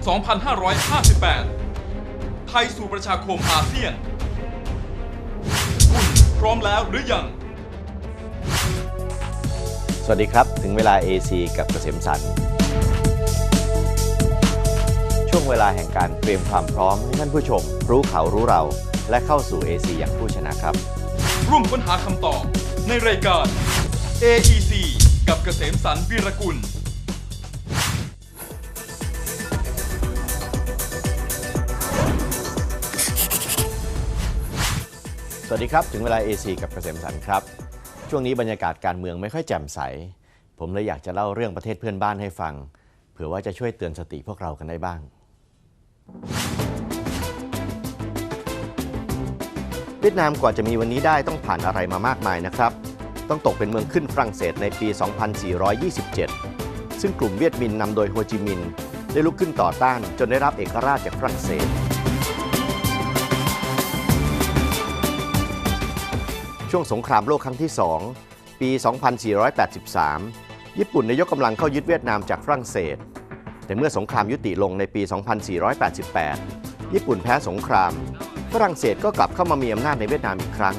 2558 ไทยสู่ประชาคมอาเซียน คุณพร้อมแล้วหรือยัง สวัสดีครับ ถึงเวลา AC กับเกษมสันต์ช่วงเวลาแห่งการเตรียมความพร้อมให้ท่านผู้ชม รู้เขารู้เรา และเข้าสู่ AC อย่างผู้ชนะครับ ร่วมค้นหาคำตอบในรายการ AEC กับเกษมสันต์วีรกุล สวัสดีครับ ถึงเวลา AC กับเกษมสันครับ ช่วงนี้บรรยากาศการเมืองไม่ค่อยแจ่มใส ผมเลยอยากจะเล่าเรื่องประเทศเพื่อนบ้านให้ฟัง เผื่อว่าจะช่วยเตือนสติพวกเรากันได้บ้าง เวียดนามกว่าจะมีวันนี้ได้ต้องผ่านอะไรมามากมายนะครับ ต้องตกเป็นเมืองขึ้นฝรั่งเศสในปี 2427 ซึ่งกลุ่มเวียดมินนำโดยโฮจิมินห์ได้ลุกขึ้นต่อต้านจนได้รับเอกราชจากฝรั่งเศส ช่วงสงครามโลกครั้งที่ 2 ปี 2483 ญี่ปุ่นได้ยกกำลังเข้ายึดเวียดนามจากฝรั่งเศส แต่เมื่อสงครามยุติลงในปี 2488 ญี่ปุ่นแพ้สงคราม ฝรั่งเศสก็กลับเข้ามามีอำนาจในเวียดนามอีกครั้ง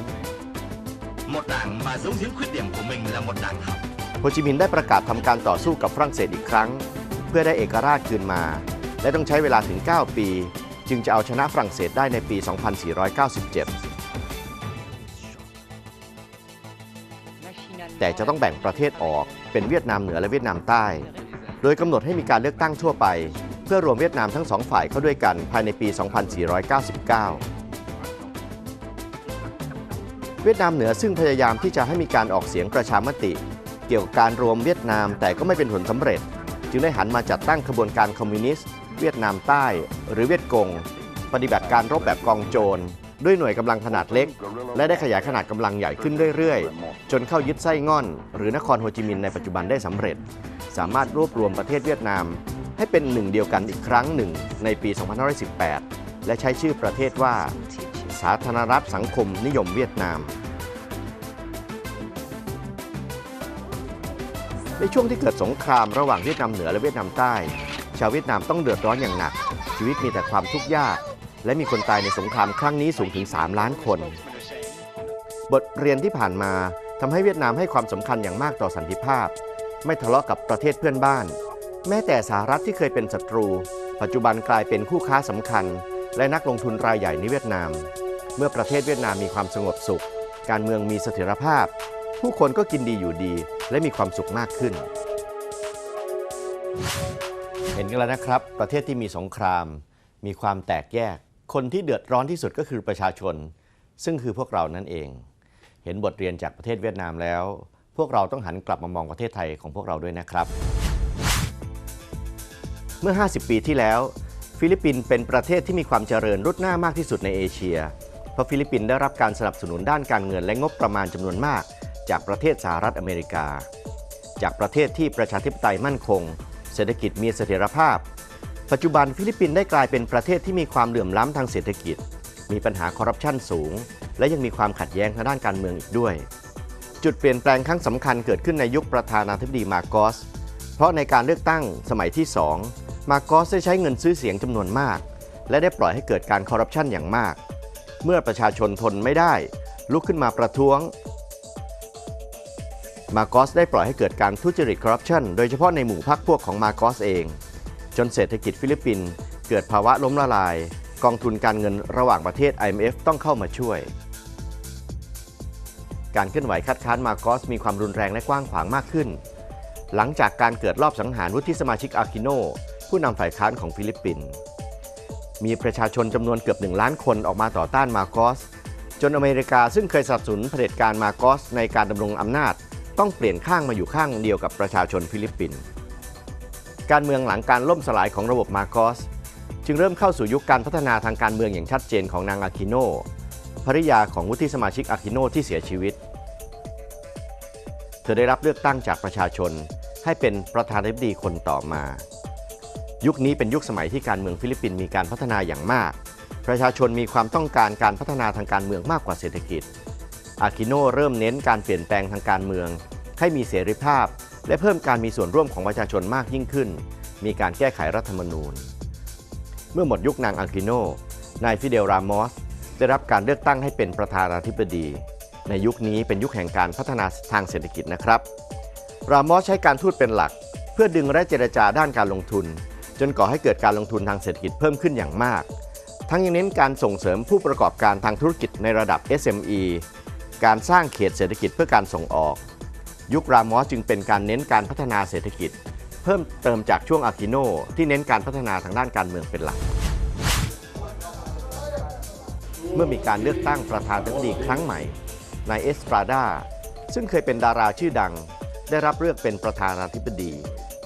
một đảng mà giống những khuyết điểm của mình là một đảng hỏng โฮจิมินห์ได้ประกาศทำการต่อสู้กับฝรั่งเศสอีกครั้ง เพื่อได้เอกราชคืนมา และต้องใช้เวลาถึง 9 ปี จึงจะเอาชนะฝรั่งเศสได้ในปี 2497 แต่จะต้องแบ่งประเทศออกเป็นเวียดนามเหนือและเวียดนามใต้ โดยกำหนดให้มีการเลือกตั้งทั่วไป เพื่อรวมเวียดนามทั้งสองฝ่ายเข้าด้วยกันภายในปี 2499 เวียดนามเหนือซึ่งพยายามที่จะให้มีการออกเสียงประชามติ เกี่ยวกับการรวมเวียดนามแต่ก็ไม่เป็นผลสำเร็จ จึงได้หันมาจัดตั้งขบวนการคอมมิวนิสต์ เวียดนามใต้ หรือเวียดกง ปฏิบัติการรบแบบกองโจร ด้วยหน่วยกำลังขนาดเล็ก และได้ขยายขนาดกำลังใหญ่ขึ้นเรื่อยๆ จนเข้ายึดไส้ง่อน หรือนครโฮจิมินห์ในปัจจุบันได้สำเร็จ สามารถรวบรวมประเทศเวียดนาม ให้เป็นหนึ่งเดียวกันอีกครั้งหนึ่งในปี 2518 และใช้ชื่อประเทศว่า สาธารณรัฐสังคมนิยมเวียดนาม ในช่วงที่เกิดสงครามระหว่างเวียดนามเหนือและเวียดนามใต้ ชาวเวียดนามต้องเดือดร้อนอย่างหนัก ชีวิตมีแต่ความทุกข์ยาก และมีคนตายในสงครามครั้งนี้สูงถึง 3 ล้านคน บทเรียนที่ผ่านมาทำให้เวียดนามให้ความสำคัญอย่างมากต่อสันติภาพ ไม่ทะเลาะกับประเทศเพื่อนบ้าน แม้แต่สหรัฐที่เคยเป็นศัตรู ปัจจุบันกลายเป็นคู่ค้าสำคัญ และนักลงทุนรายใหญ่ในเวียดนาม เมื่อประเทศเวียดนามมีความสงบสุข การเมืองมีเสถียรภาพ ผู้คนก็กินดีอยู่ดี และมีความสุขมากขึ้น เห็นกันแล้วนะครับ ประเทศที่มีสงคราม มีความแตกแยก คนที่เดือดร้อนที่สุดก็คือประชาชน ซึ่งคือพวกเรานั่นเอง เห็นบทเรียนจากประเทศเวียดนามแล้ว พวกเราต้องหันกลับมามองประเทศไทยของพวกเราด้วยนะครับ เมื่อ 50 ปีที่แล้ว ฟิลิปปินส์เป็นประเทศที่มีความเจริญรุดหน้ามากที่สุดในเอเชีย เพราะฟิลิปปินส์ได้รับการสนับสนุนด้านการเงินและงบประมาณจำนวนมาก จากประเทศสหรัฐอเมริกา จากประเทศที่ประชาธิปไตยมั่นคง เศรษฐกิจมีเสถียรภาพ ปัจจุบันฟิลิปปินส์ได้กลายเป็นประเทศที่มีความเหลื่อมล้ำทางเศรษฐกิจ มีปัญหาคอร์รัปชันสูง และยังมีความขัดแย้งทางด้านการเมืองอีกด้วย จุดเปลี่ยนแปลงครั้งสำคัญเกิดขึ้นในยุคประธานาธิบดีมาโกส เพราะในการเลือกตั้งสมัยที่ 2 มาโกสได้ใช้เงินซื้อเสียงจำนวนมาก และได้ปล่อยให้เกิดการคอร์รัปชันอย่างมาก เมื่อประชาชนทนไม่ได้ ลุกขึ้นมาประท้วงมาโกสได้ปล่อยให้เกิดการทุจริตคอร์รัปชันโดยเฉพาะในหมู่พรรคพวกของมาโกสเอง จนเศรษฐกิจฟิลิปปินส์เกิดภาวะล้มละลาย กองทุนการเงินระหว่างประเทศ IMF ต้องเข้ามาช่วย การเคลื่อนไหวคัดค้านมาโกสมีความรุนแรงและกว้างขวางมากขึ้น หลังจากการเกิดรอบสังหารวุฒิสมาชิกอาคิโน ผู้นำฝ่ายค้านของฟิลิปปินส์มีประชาชนจำนวนเกือบหนึ่งล้านคนออกมาต่อต้านมาโกสจนอเมริกาซึ่งเคยสนับสนุนเผด็จการมาโกสในการดำรงอำนาจ ต้องเปลี่ยนข้างมาอยู่ข้างเดียวกับประชาชนฟิลิปปินส์ การเมืองหลังการล่มสลายของระบบมาโกสจึงเริ่มเข้าสู่ยุคการพัฒนาทางการเมืองอย่างชัดเจนของนางอาคิโนภริยาของวุฒิสมาชิกอาคิโนที่เสียชีวิต เธอได้รับเลือกตั้งจากประชาชน ให้เป็นประธานาธิบดีคนต่อมา ยุคนี้เป็นยุคสมัยที่การเมืองฟิลิปปินส์มีการพัฒนาอย่างมาก ประชาชนมีความต้องการการพัฒนาทางการเมืองมากกว่าเศรษฐกิจอาคิโนเริ่มเน้นการเปลี่ยนแปลงทางการเมือง ให้มีเสรีภาพ และเพิ่มการมีส่วนร่วมของประชาชนมากยิ่งขึ้น มีการแก้ไขรัฐธรรมนูญ เมื่อหมดยุคนางอังกิโน นายฟิเดลรามอสได้รับการเลือกตั้งให้เป็นประธานาธิบดี ในยุคนี้เป็นยุคแห่งการพัฒนาทางเศรษฐกิจนะครับ รามอสใช้การทูตเป็นหลัก เพื่อดึงและเจรจาด้านการลงทุน จนก่อให้เกิดการลงทุนทางเศรษฐกิจเพิ่มขึ้นอย่างมาก ทั้งยังเน้นการส่งเสริมผู้ประกอบการทางธุรกิจในระดับ SME การสร้างเขตเศรษฐกิจเพื่อการส่งออก ยุครามอสจึงเป็นการเน้นการพัฒนาเศรษฐกิจ เพิ่มเติมจากช่วงอากิโนที่เน้นการพัฒนาทางด้านการเมืองเป็นหลัก เมื่อมีการเลือกตั้งประธานาธิบดีครั้งใหม่นายเอสตราดาซึ่งเคยเป็นดาราชื่อดัง ได้รับเลือกเป็นประธานาธิบดี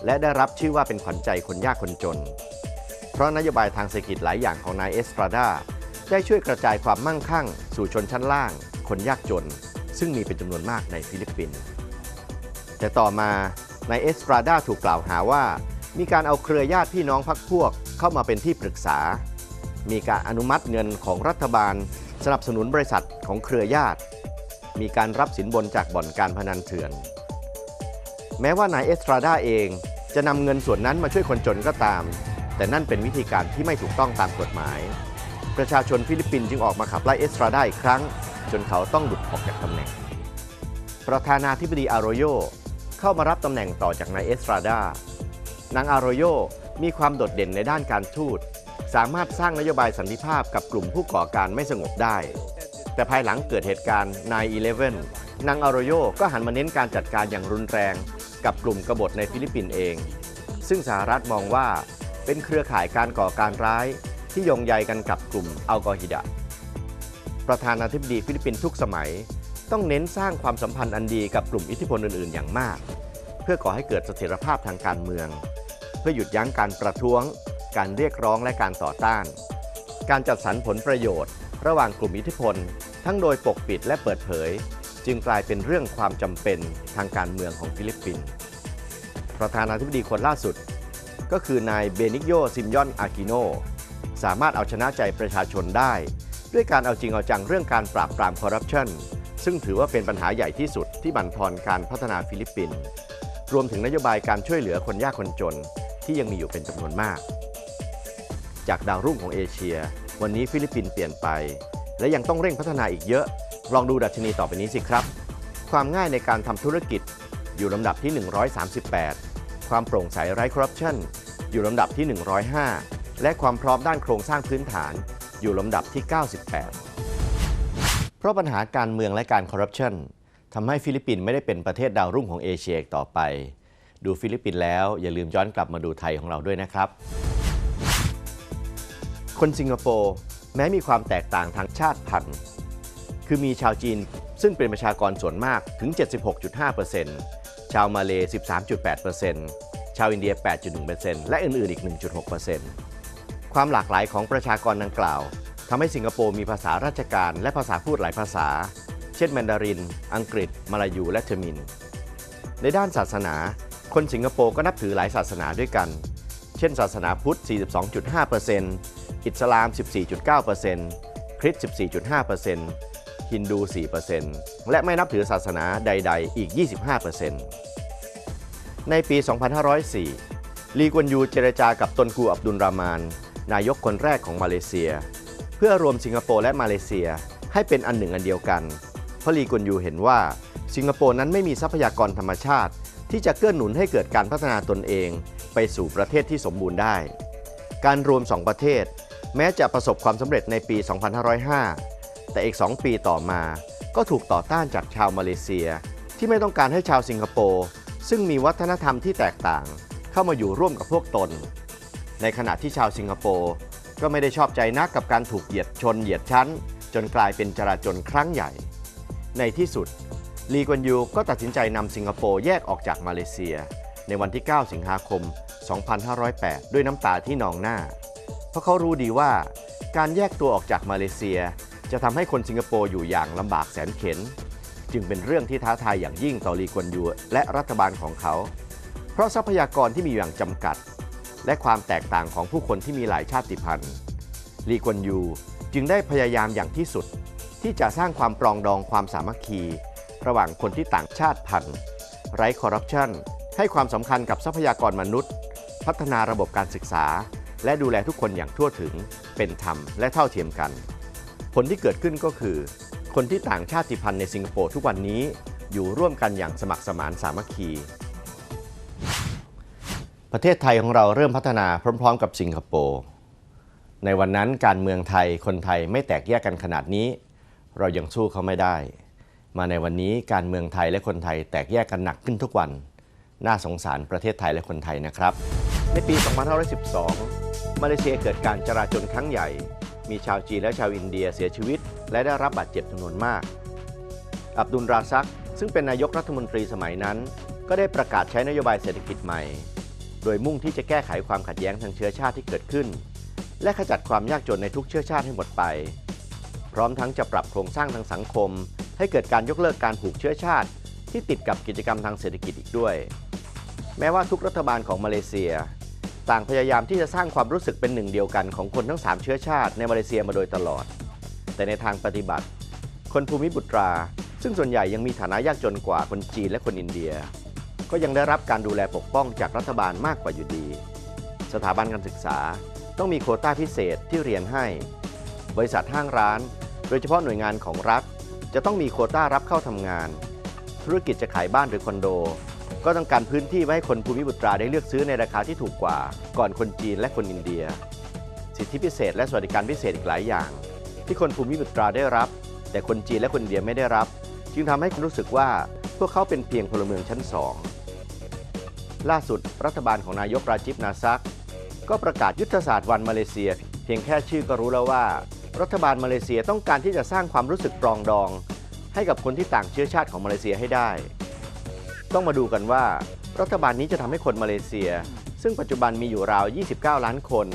และได้รับชื่อว่าเป็นขวัญใจคนยากคนจน เพราะนโยบายทางเศรษฐกิจหลายอย่างของนายเอสตราดาได้ช่วยกระจายความมั่งคั่ง สู่ชนชั้นล่าง คนยากจน ซึ่งมีเป็นจำนวนมากในฟิลิปปินส์ แต่ต่อมานายเอสตราดาถูกกล่าวหาว่า มีการเอาเครือญาติพี่น้องพักพวกเข้ามาเป็นที่ปรึกษา มีการอนุมัติเงินของรัฐบาล สนับสนุนบริษัทของเครือญาติ มีการรับสินบนจากบ่อนการพนันเถื่อน แม้ว่านายเอสตราดาเองจะนำเงินส่วนนั้นมาช่วยคนจนก็ตาม แต่นั่นเป็นวิธีการที่ไม่ถูกต้องตามกฎหมาย ประชาชนฟิลิปปินส์จึงออกมาขับไล่เอสตราดาอีกครั้ง จนเขาต้องหลุดออกจากตำแหน่ง ประธานาธิบดีอารโย เข้ามารับตำแหน่งต่อจากนายเอสตราดานางอารโยมีความโดดเด่นในด้านการทูต สามารถสร้างนโยบายสันติภาพกับกลุ่มผู้ก่อการไม่สงบได้ แต่ภายหลังเกิดเหตุการณ์9-11นนางอารโยก็หันมาเน้นการจัดการอย่างรุนแรง กับกลุ่มกบฏในฟิลิปปินส์เอง ซึ่งสหรัฐมองว่าเป็นเครือข่ายการก่อการร้ายที่ยงใยกันกับกลุ่มอัลกอฮิดะ ประธานาธิบดีฟิลิปปินส์ทุกสมัย ต้องเน้นสร้างความสัมพันธ์อันดีกับกลุ่มอิทธิพลอื่น ๆ อย่างมาก เพื่อก่อให้เกิดเสถียรภาพทางการเมือง เพื่อหยุดยั้งการประท้วง การเรียกร้องและการต่อต้าน การจัดสรรผลประโยชน์ ระหว่างกลุ่มอิทธิพล ทั้งโดยปกปิดและเปิดเผย จึงกลายเป็นเรื่องความจำเป็นทางการเมืองของฟิลิปปินส์ประธานาธิบดีคนล่าสุด ก็คือนายเบนิโยซิมยอนอากิโนสามารถเอาชนะใจประชาชนได้ ด้วยการเอาจริงเอาจังเรื่องการปราบปรามคอร์รัปชัน ซึ่งถือว่าเป็นปัญหาใหญ่ที่สุดที่บั่นทอนการพัฒนาฟิลิปปินส์รวมถึงนโยบายการช่วยเหลือคนยากคนจนที่ยังมีอยู่เป็นจำนวนมาก จากดาวรุ่งของเอเชีย วันนี้ฟิลิปปินส์เปลี่ยนไป และยังต้องเร่งพัฒนาอีกเยอะ ลองดูดัชนีต่อไปนี้สิครับ ความง่ายในการทำธุรกิจอยู่ลำดับที่ 138 ความโปร่งใสไร้คอร์รัปชันอยู่ลำดับที่ 105 และความพร้อมด้านโครงสร้างพื้นฐาน อยู่ลำดับที่ 98 ราะปัญหาการเมืองและการคอร์รัปชันทำให้ฟิลิปปินส์ไม่ได้เป็นประเทศดาวรุ่งของเอเชียต่อไป ดูฟิลิปปินส์แล้วอย่าลืมย้อนกลับมาดูไทยของเราด้วยนะครับ คนสิงคโปร์แม้มีความแตกต่างทางชาติพันธุ์ คือมีชาวจีนซึ่งเป็นประชากรส่วนมากถึง 76.5%ชาวมาเลย์13.8%ชาวอินเดีย 8.1%และอื่นๆ อีก 1.6%ความหลากหลายของประชากรดังกล่าว ทำให้สิงคโปร์มีภาษาราชการและภาษาพูดหลายภาษา เช่นแมนดาริน อังกฤษ มาลายู และเทมิน ในด้านศาสนา คนสิงคโปร์ก็นับถือหลายศาสนาด้วยกัน เช่น ศาสนาพุทธ 42.5%อิสลาม 14.9%คริสต์ 14.5%ฮินดู 4%และไม่นับถือศาสนาใด ๆ อีก 25%ในปี 2504 ลีกวนยูเจรจากับตนกูอับดุลรามาน นายกคนแรกของมาเลเซีย เพื่อรวมสิงคโปร์และมาเลเซียให้เป็นอันหนึ่งอันเดียวกัน เพราะลีกวนยูเห็นว่า สิงคโปร์นั้นไม่มีทรัพยากรธรรมชาติ ที่จะเกื้อหนุนให้เกิดการพัฒนาตนเอง ไปสู่ประเทศที่สมบูรณ์ได้ การรวม2ประเทศ แม้จะประสบความสำเร็จในปี 2505 แต่อีก 2 ปีต่อมา ก็ถูกต่อต้านจากชาวมาเลเซีย ที่ไม่ต้องการให้ชาวสิงคโปร์ซึ่งมีวัฒนธรรมที่แตกต่าง เข้ามาอยู่ร่วมกับพวกตน ในขณะที่ชาวสิงคโปร์ ก็ไม่ได้ชอบใจนักกับการถูกเหยียดชนเหยียดชั้น จนกลายเป็นจราจนครั้งใหญ่ ในที่สุดลีกวนยูก็ตัดสินใจนำสิงคโปร์แยกออกจากมาเลเซีย ในวันที่ 9 สิงหาคม 2508 ด้วยน้ำตาที่นองหน้า เพราะเขารู้ดีว่าการแยกตัวออกจากมาเลเซีย จะทำให้คนสิงคโปร์อยู่อย่างลำบากแสนเข็ญจึงเป็นเรื่องที่ท้าทายอย่างยิ่งต่อลีกวนยูและรัฐบาลของเขา เพราะทรัพยากรที่มีอยู่อย่างจำกัด และความแตกต่างของผู้คนที่มีหลายชาติพันธุ์ลีกวนยูจึงได้พยายามอย่างที่สุด ที่จะสร้างความปรองดองความสามัคคี ระหว่างคนที่ต่างชาติพันธุ์ ไร้คอร์รัปชันให้ความสำคัญกับทรัพยากรมนุษย์ พัฒนาระบบการศึกษา และดูแลทุกคนอย่างทั่วถึง เป็นธรรมและเท่าเทียมกัน ผลที่เกิดขึ้นก็คือ คนที่ต่างชาติพันธุ์ในสิงคโปร์ทุกวันนี้อยู่ร่วมกันอย่างสมัครสมานสามัคคี ประเทศไทยของเราเริ่มพัฒนาพร้อม ๆ กับสิงคโปร์ ในวันนั้นการเมืองไทยคนไทยไม่แตกแยกกันขนาดนี้ เรายังสู้เขาไม่ได้ มาในวันนี้การเมืองไทยและคนไทยแตกแยกกันหนักขึ้นทุกวัน น่าสงสารประเทศไทยและคนไทยนะครับ ในปี 2512 มาเลเซียเกิดการจราจนครั้งใหญ่ มีชาวจีนและชาวอินเดียเสียชีวิต และได้รับบาดเจ็บจำนวนมาก อับดุลราซักซึ่งเป็นนายกรัฐมนตรีสมัยนั้น ก็ได้ประกาศใช้นโยบายเศรษฐกิจใหม่ โดยมุ่งที่จะแก้ไขความขัดแย้งทางเชื้อชาติที่เกิดขึ้น และขจัดความยากจนในทุกเชื้อชาติให้หมดไป พร้อมทั้งจะปรับโครงสร้างทางสังคม ให้เกิดการยกเลิกการผูกเชื้อชาติ ที่ติดกับกิจกรรมทางเศรษฐกิจอีกด้วย แม้ว่าทุกรัฐบาลของมาเลเซีย ต่างพยายามที่จะสร้างความรู้สึกเป็นหนึ่งเดียวกันของคนทั้ง 3 เชื้อชาติในมาเลเซียมาโดยตลอด แต่ในทางปฏิบัติ คนภูมิบุตรา ซึ่งส่วนใหญ่ยังมีฐานะยากจนกว่าคนจีนและคนอินเดีย ก็ยังได้รับการดูแลปกป้องจากรัฐบาลมากกว่าอยู่ดี สถาบันการศึกษาต้องมีโควต้าพิเศษที่เรียนให้ บริษัทห้างร้าน โดยเฉพาะหน่วยงานของรัฐ จะต้องมีโควต้ารับเข้าทำงาน ธุรกิจจะขายบ้านหรือคอนโด ก็ต้องการพื้นที่ไว้ให้คนภูมิบุตราได้เลือกซื้อในราคาที่ถูกกว่า ก่อนคนจีนและคนอินเดีย สิทธิพิเศษและสวัสดิการพิเศษอีกหลายอย่าง ที่คนภูมิบุตราได้รับ แต่คนจีนและคนอินเดียไม่ได้รับ จึงทำให้คนรู้สึกว่าพวกเขาเป็นเพียงพลเมืองชั้นสอง ล่าสุดรัฐบาลของนายกราจิปนาซัก ก็ประกาศยุทธศาสตร์วันมาเลเซีย เพียงแค่ชื่อก็รู้แล้วว่า รัฐบาลมาเลเซียต้องการที่จะสร้างความรู้สึกปรองดอง ให้กับคนที่ต่างเชื้อชาติของมาเลเซียให้ได้ ต้องมาดูกันว่า รัฐบาลนี้จะทำให้คนมาเลเซีย ซึ่งปัจจุบันมีอยู่ราว 29 ล้านคน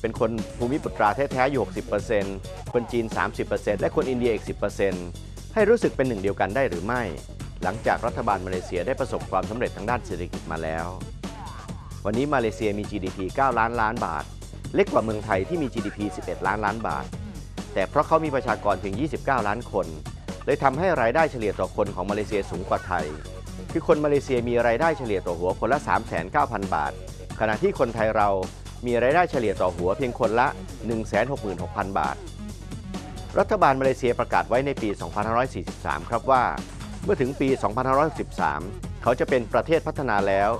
เป็นคนภูมิปุตราแท้ๆอยู่ 60%คนจีน 30%และคนอินเดียอีก 10%ให้รู้สึกเป็นหนึ่งเดียวกันได้หรือไม่ หลังจากรัฐบาลมาเลเซียได้ประสบความสำเร็จทางด้านเศรษฐกิจมาแล้ว วันนี้มาเลเซียมี GDP 9 ล้านล้านบาท เล็กกว่าเมืองไทยที่มี GDP 11 ล้านล้านบาท แต่เพราะเขามีประชากรเพียง 29 ล้านคน เลยทำให้รายได้เฉลี่ยต่อคนของมาเลเซียสูงกว่าไทย คือคนมาเลเซียมีรายได้เฉลี่ยต่อหัวคนละ 39,000บาท ขณะที่คนไทยเรามีรายได้เฉลี่ยต่อหัวเพียงคนละ 166,000 บาท รัฐบาลมาเลเซียประกาศไว้ในปี 2543 ครับว่า เมื่อถึงปี 2563เขาจะเป็นประเทศพัฒนาแล้ว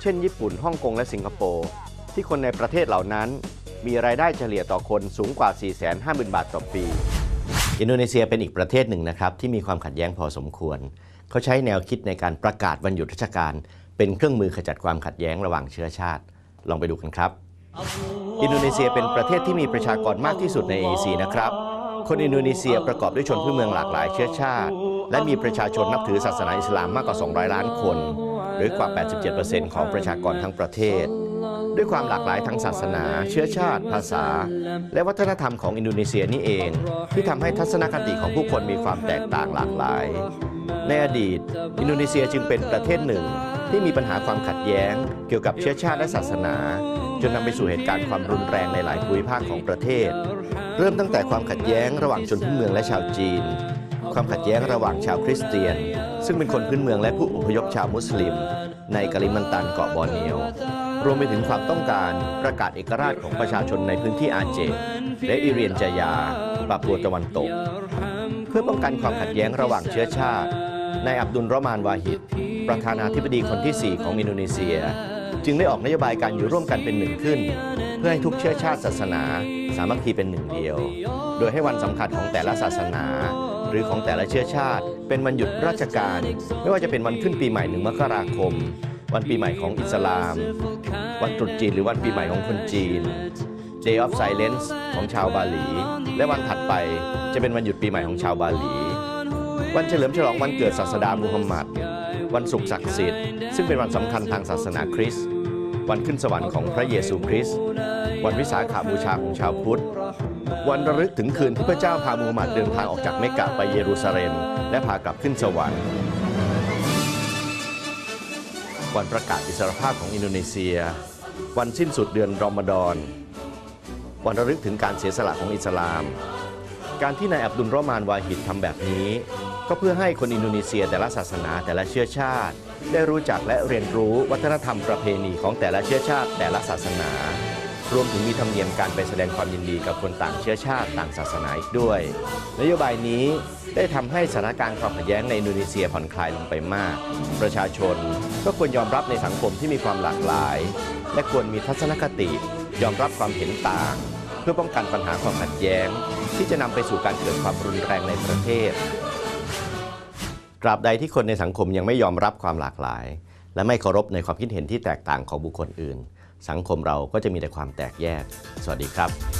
เช่น ญี่ปุ่น ฮ่องกง และสิงคโปร์ ที่คนในประเทศเหล่านั้น มีรายได้เฉลี่ยต่อคนสูงกว่า 450,000 บาทต่อปี อินโดนีเซียเป็นอีกประเทศหนึ่งนะครับที่มีความขัดแย้งพอสมควร เขาใช้แนวคิดในการประกาศวันหยุดราชการ เป็นเครื่องมือขจัดความขัดแย้งระหว่างเชื้อชาติ ลองไปดูกันครับ อินโดนีเซียเป็นประเทศที่มีประชากรมากที่สุดในเอเชียนะครับ คนอินโดนีเซียประกอบด้วยชนพื้นเมืองหลากหลายเชื้อชาติ และมีประชาชนนับถือศาสนาอิสลามมากกว่า 200 ล้านคน หรือกว่า 87%ของประชากรทั้งประเทศ ด้วยความหลากหลายทางศาสนา เชื้อชาติ ภาษา และวัฒนธรรมของอินโดนีเซียนี่เอง ที่ทำให้ทัศนคติของผู้คนมีความแตกต่างหลากหลาย ในอดีต อินโดนีเซียจึงเป็นประเทศหนึ่ง ที่มีปัญหาความขัดแย้ง เกี่ยวกับเชื้อชาติและศาสนา จนนำไปสู่เหตุการณ์ความรุนแรงในหลายภูมิภาคของประเทศ เริ่มตั้งแต่ความขัดแย้งระหว่างชนพื้นเมืองและชาวจีน ความขัดแย้งระหว่างชาวคริสเตียน ซึ่งเป็นคนพื้นเมืองและผู้อพยพชาวมุสลิม ในกาลิมันตันเกาะบอร์เนียว รวมไปถึงความต้องการประกาศเอกราชของประชาชนในพื้นที่อาเจ และอิเรียนจายาปาปัวตะวันตก เพื่อป้องกันความขัดแย้งระหว่างเชื้อชาตินายอับดุลรอมานวาฮิดประธานาธิบดีคนที่ 4 ของอินโดนีเซีย จึงได้ออกนโยบายการอยู่ร่วมกันเป็นหนึ่งขึ้น เพื่อให้ทุกเชื้อชาติศาสนา สามัคคีเป็นหนึ่งเดียว โดยให้วันสำคัญของแต่ละศาสนา รือของแต่ละเชื้อชาติ เป็นวันหยุดราชการ ไม่ว่าจะเป็นวันขึ้นปีใหม่หนึ่งมกราคม วันปีใหม่ของอิสลาม วันตรุษจีนหรือวันปีใหม่ของคนจีน Day of Silence ของชาวบาหลี และวันถัดไปจะเป็นวันหยุดปีใหม่ของชาวบาหลี วันเฉลิมฉลองวันเกิดศาสดามูฮัมหมัด วันศุกร์ศักดิ์สิทธิ์ซึ่งเป็นวันสำคัญทางศาสนาคริสต์ วันขึ้นสวรรค์ของพระเยซูคริสต์ วันวิสาขาบูชาของชาวพุทธ วันระลึกถึงคืนที่พระเจ้าพามูฮัมหมัดเดินทางออกจากเมกะไปเยรูซาเล็ม และพากลับขึ้นสวรรค์ วันประกาศอิสรภาพของอินโดนีเซีย วันสิ้นสุดเดือนรอมฎอน วันระลึกถึงการเสียสละของอิสลาม การที่นายอับดุลรอมานวาฮิดทำแบบนี้ ก็เพื่อให้คนอินโดนีเซียแต่ละศาสนาแต่ละเชื้อชาติ ได้รู้จักและเรียนรู้วัฒนธรรมประเพณีของแต่ละเชื้อชาติแต่ละศาสนา รวมถึงมีธรรมเนียมการไปแสดงความยินดีกับคนต่างเชื้อชาติต่างศาสนาอีกด้วย นโยบายนี้ได้ทำให้สถานการณ์ความขัดแย้งในอินโดนีเซียผ่อนคลายลงไปมาก ประชาชนก็ควรยอมรับในสังคมที่มีความหลากหลาย และควรมีทัศนคติ ยอมรับความเห็นต่าง เพื่อป้องกันปัญหาความขัดแย้ง ที่จะนำไปสู่การเกิดความรุนแรงในประเทศตราบใดที่คนในสังคมยังไม่ยอมรับความหลากหลาย และไม่เคารพในความคิดเห็นที่แตกต่างของบุคคลอื่น สังคมเราก็จะมีแต่ความแตกแยก สวัสดีครับ